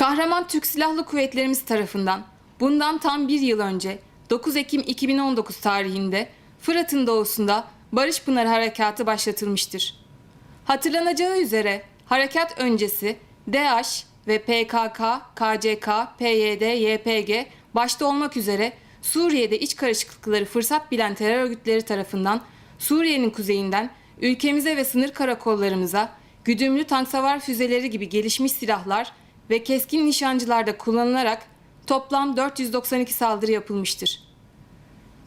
Kahraman Türk Silahlı Kuvvetlerimiz tarafından bundan tam bir yıl önce 9 Ekim 2019 tarihinde Fırat'ın doğusunda Barış Pınarı Harekatı başlatılmıştır. Hatırlanacağı üzere harekat öncesi DAEŞ ve PKK, KCK, PYD, YPG başta olmak üzere Suriye'de iç karışıklıkları fırsat bilen terör örgütleri tarafından Suriye'nin kuzeyinden ülkemize ve sınır karakollarımıza güdümlü tank savar füzeleri gibi gelişmiş silahlar ve keskin nişancılarda kullanılarak toplam 492 saldırı yapılmıştır.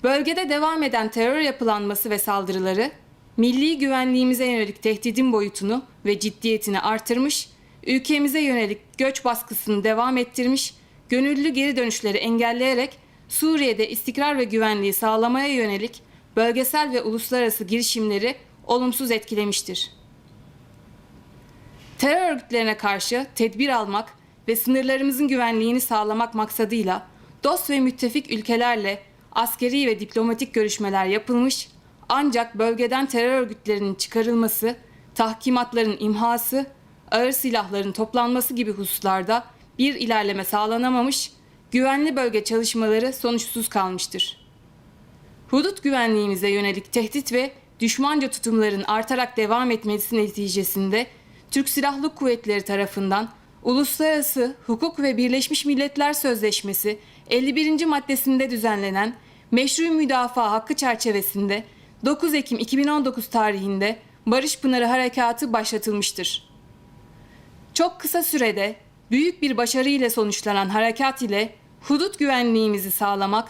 Bölgede devam eden terör yapılanması ve saldırıları milli güvenliğimize yönelik tehdidin boyutunu ve ciddiyetini artırmış, ülkemize yönelik göç baskısını devam ettirmiş, gönüllü geri dönüşleri engelleyerek Suriye'de istikrar ve güvenliği sağlamaya yönelik bölgesel ve uluslararası girişimleri olumsuz etkilemiştir. Terör örgütlerine karşı tedbir almak ve sınırlarımızın güvenliğini sağlamak maksadıyla dost ve müttefik ülkelerle askeri ve diplomatik görüşmeler yapılmış ancak bölgeden terör örgütlerinin çıkarılması, tahkimatların imhası, ağır silahların toplanması gibi hususlarda bir ilerleme sağlanamamış, güvenli bölge çalışmaları sonuçsuz kalmıştır. Hudut güvenliğimize yönelik tehdit ve düşmanca tutumların artarak devam etmesi neticesinde Türk Silahlı Kuvvetleri tarafından Uluslararası Hukuk ve Birleşmiş Milletler Sözleşmesi 51. maddesinde düzenlenen meşru müdafaa hakkı çerçevesinde 9 Ekim 2019 tarihinde Barış Pınarı Harekatı başlatılmıştır. Çok kısa sürede büyük bir başarı ile sonuçlanan harekat ile hudut güvenliğimizi sağlamak,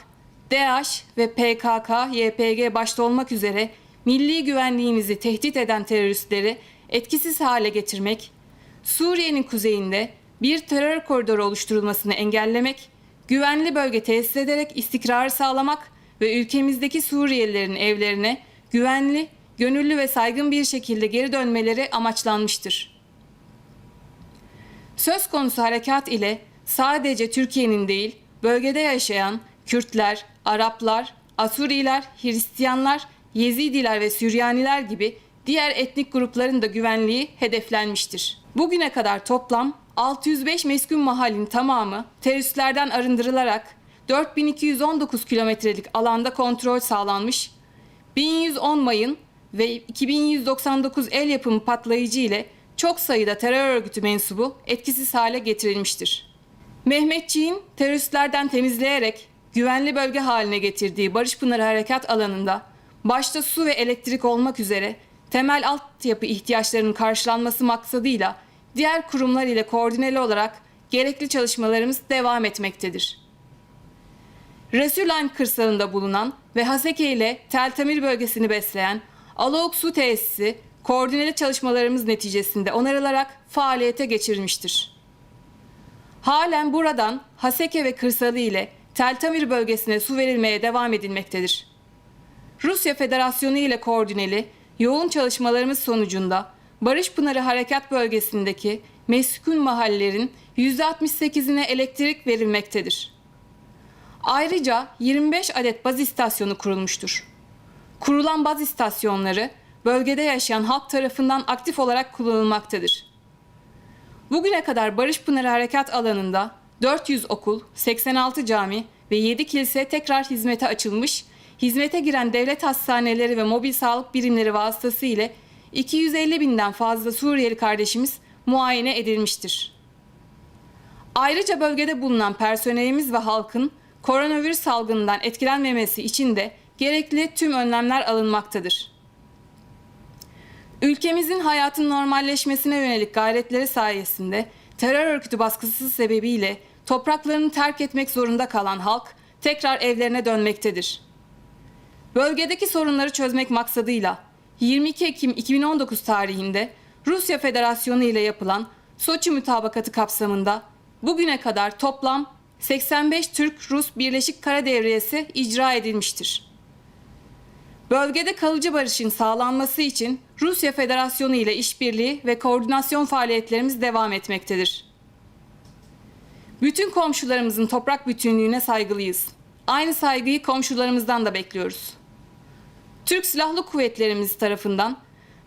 DAEŞ ve PKK, YPG başta olmak üzere milli güvenliğimizi tehdit eden teröristleri etkisiz hale getirmek, Suriye'nin kuzeyinde bir terör koridoru oluşturulmasını engellemek, güvenli bölge tesis ederek istikrarı sağlamak ve ülkemizdeki Suriyelilerin evlerine güvenli, gönüllü ve saygın bir şekilde geri dönmeleri amaçlanmıştır. Söz konusu harekat ile sadece Türkiye'nin değil, bölgede yaşayan Kürtler, Araplar, Asuriler, Hristiyanlar, Yezidiler ve Süryaniler gibi diğer etnik grupların da güvenliği hedeflenmiştir. Bugüne kadar toplam 605 meskun mahallin tamamı teröristlerden arındırılarak 4219 kilometrelik alanda kontrol sağlanmış, 1110 mayın ve 2199 el yapımı patlayıcı ile çok sayıda terör örgütü mensubu etkisiz hale getirilmiştir. Mehmetçiğin teröristlerden temizleyerek güvenli bölge haline getirdiği Barış Pınarı Harekat alanında başta su ve elektrik olmak üzere temel altyapı ihtiyaçlarının karşılanması maksadıyla diğer kurumlar ile koordineli olarak gerekli çalışmalarımız devam etmektedir. Resulayn kırsalında bulunan ve Haseke ile Teltamir bölgesini besleyen Alaok Su Tesisi koordineli çalışmalarımız neticesinde onarılarak faaliyete geçirilmiştir. Halen buradan Haseke ve kırsalı ile Teltamir bölgesine su verilmeye devam edilmektedir. Rusya Federasyonu ile koordineli yoğun çalışmalarımız sonucunda Barış Pınarı Harekat Bölgesi'ndeki meskun mahallelerin %68'ine elektrik verilmektedir. Ayrıca 25 adet baz istasyonu kurulmuştur. Kurulan baz istasyonları bölgede yaşayan halk tarafından aktif olarak kullanılmaktadır. Bugüne kadar Barış Pınarı Harekat alanında 400 okul, 86 cami ve 7 kilise tekrar hizmete açılmış, hizmete giren devlet hastaneleri ve mobil sağlık birimleri vasıtası ile 250 binden fazla Suriyeli kardeşimiz muayene edilmiştir. Ayrıca bölgede bulunan personelimiz ve halkın koronavirüs salgınından etkilenmemesi için de gerekli tüm önlemler alınmaktadır. Ülkemizin hayatın normalleşmesine yönelik gayretleri sayesinde terör örgütü baskısı sebebiyle topraklarını terk etmek zorunda kalan halk tekrar evlerine dönmektedir. Bölgedeki sorunları çözmek maksadıyla 22 Ekim 2019 tarihinde Rusya Federasyonu ile yapılan Soçi Mütabakatı kapsamında bugüne kadar toplam 85 Türk-Rus Birleşik Kara Devriyesi icra edilmiştir. Bölgede kalıcı barışın sağlanması için Rusya Federasyonu ile işbirliği ve koordinasyon faaliyetlerimiz devam etmektedir. Bütün komşularımızın toprak bütünlüğüne saygılıyız. Aynı saygıyı komşularımızdan da bekliyoruz. Türk Silahlı Kuvvetlerimiz tarafından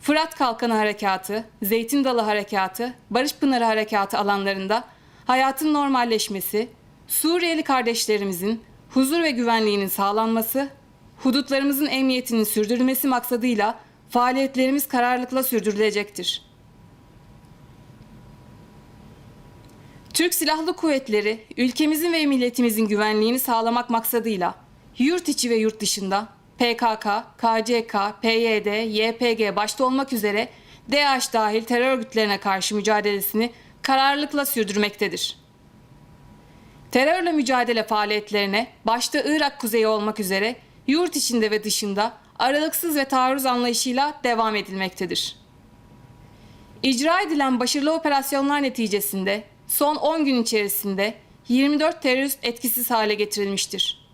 Fırat Kalkanı Harekatı, Zeytin Dalı Harekatı, Barış Pınarı Harekatı alanlarında hayatın normalleşmesi, Suriyeli kardeşlerimizin huzur ve güvenliğinin sağlanması, hudutlarımızın emniyetinin sürdürülmesi maksadıyla faaliyetlerimiz kararlılıkla sürdürülecektir. Türk Silahlı Kuvvetleri ülkemizin ve milletimizin güvenliğini sağlamak maksadıyla yurt içi ve yurt dışında PKK, KCK, PYD, YPG başta olmak üzere DAEŞ dahil terör örgütlerine karşı mücadelesini kararlılıkla sürdürmektedir. Terörle mücadele faaliyetlerine başta Irak kuzeyi olmak üzere yurt içinde ve dışında aralıksız ve taarruz anlayışıyla devam edilmektedir. İcra edilen başarılı operasyonlar neticesinde son 10 gün içerisinde 24 terörist etkisiz hale getirilmiştir.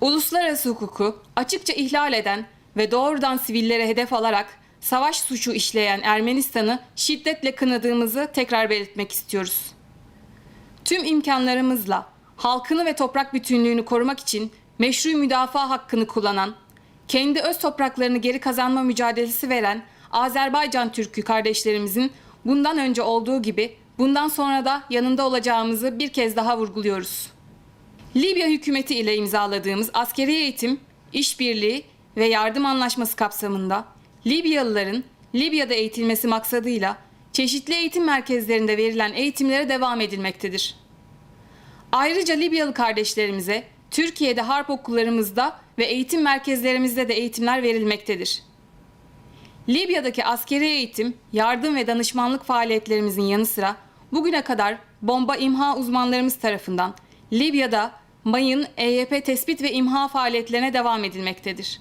Uluslararası hukuku açıkça ihlal eden ve doğrudan sivillere hedef alarak savaş suçu işleyen Ermenistan'ı şiddetle kınadığımızı tekrar belirtmek istiyoruz. Tüm imkanlarımızla halkını ve toprak bütünlüğünü korumak için meşru müdafaa hakkını kullanan, kendi öz topraklarını geri kazanma mücadelesi veren Azerbaycan Türk'ü kardeşlerimizin bundan önce olduğu gibi bundan sonra da yanında olacağımızı bir kez daha vurguluyoruz. Libya hükümeti ile imzaladığımız askeri eğitim, işbirliği ve yardım anlaşması kapsamında Libyalıların Libya'da eğitilmesi maksadıyla çeşitli eğitim merkezlerinde verilen eğitimlere devam edilmektedir. Ayrıca Libyalı kardeşlerimize Türkiye'de harp okullarımızda ve eğitim merkezlerimizde de eğitimler verilmektedir. Libya'daki askeri eğitim, yardım ve danışmanlık faaliyetlerimizin yanı sıra bugüne kadar bomba imha uzmanlarımız tarafından Libya'da mayın EYP tespit ve imha faaliyetlerine devam edilmektedir.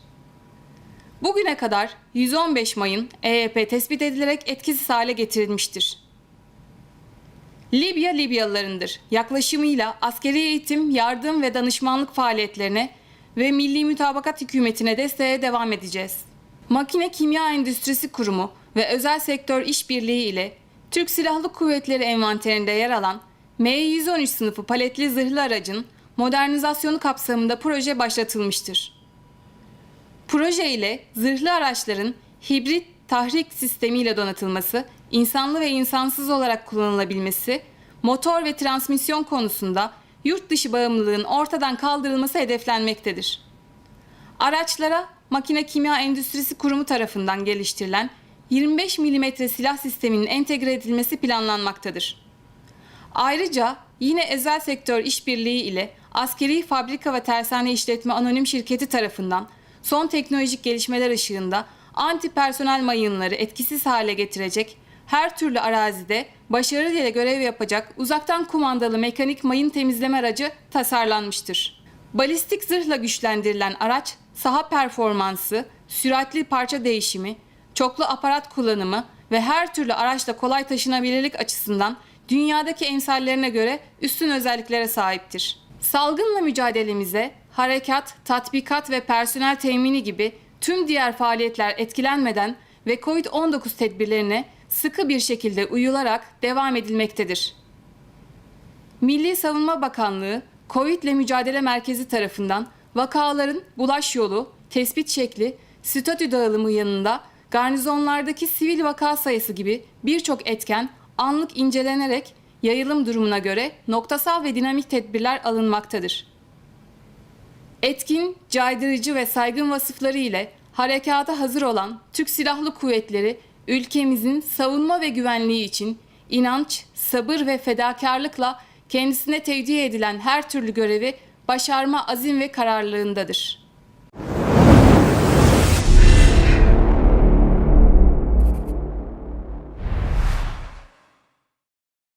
Bugüne kadar 115 mayın EYP tespit edilerek etkisiz hale getirilmiştir. Libya Libyalılarındır. Yaklaşımıyla askeri eğitim, yardım ve danışmanlık faaliyetlerine ve Milli Mütabakat Hükümeti'ne desteğe devam edeceğiz. Makine Kimya Endüstrisi Kurumu ve özel sektör işbirliği ile Türk Silahlı Kuvvetleri envanterinde yer alan M113 sınıfı paletli zırhlı aracın modernizasyonu kapsamında proje başlatılmıştır. Proje ile zırhlı araçların hibrit tahrik sistemiyle donatılması, insanlı ve insansız olarak kullanılabilmesi, motor ve transmisyon konusunda yurt dışı bağımlılığın ortadan kaldırılması hedeflenmektedir. Araçlara Makine Kimya Endüstrisi Kurumu tarafından geliştirilen 25 mm silah sisteminin entegre edilmesi planlanmaktadır. Ayrıca yine özel sektör işbirliği ile Askeri Fabrika ve Tersane İşletme Anonim Şirketi tarafından son teknolojik gelişmeler ışığında anti personel mayınları etkisiz hale getirecek, her türlü arazide başarıyla görev yapacak uzaktan kumandalı mekanik mayın temizleme aracı tasarlanmıştır. Balistik zırhla güçlendirilen araç saha performansı, süratli parça değişimi, çoklu aparat kullanımı ve her türlü araçla kolay taşınabilirlik açısından dünyadaki emsallerine göre üstün özelliklere sahiptir. Salgınla mücadelemize harekat, tatbikat ve personel temini gibi tüm diğer faaliyetler etkilenmeden ve COVID-19 tedbirlerine sıkı bir şekilde uyularak devam edilmektedir. Milli Savunma Bakanlığı, COVID ile Mücadele Merkezi tarafından vakaların bulaş yolu, tespit şekli, statü dağılımı yanında garnizonlardaki sivil vaka sayısı gibi birçok etken anlık incelenerek yayılım durumuna göre noktasal ve dinamik tedbirler alınmaktadır. Etkin, caydırıcı ve saygın vasıfları ile harekata hazır olan Türk Silahlı Kuvvetleri ülkemizin savunma ve güvenliği için inanç, sabır ve fedakarlıkla kendisine tevdi edilen her türlü görevi başarma azim ve kararlılığındadır.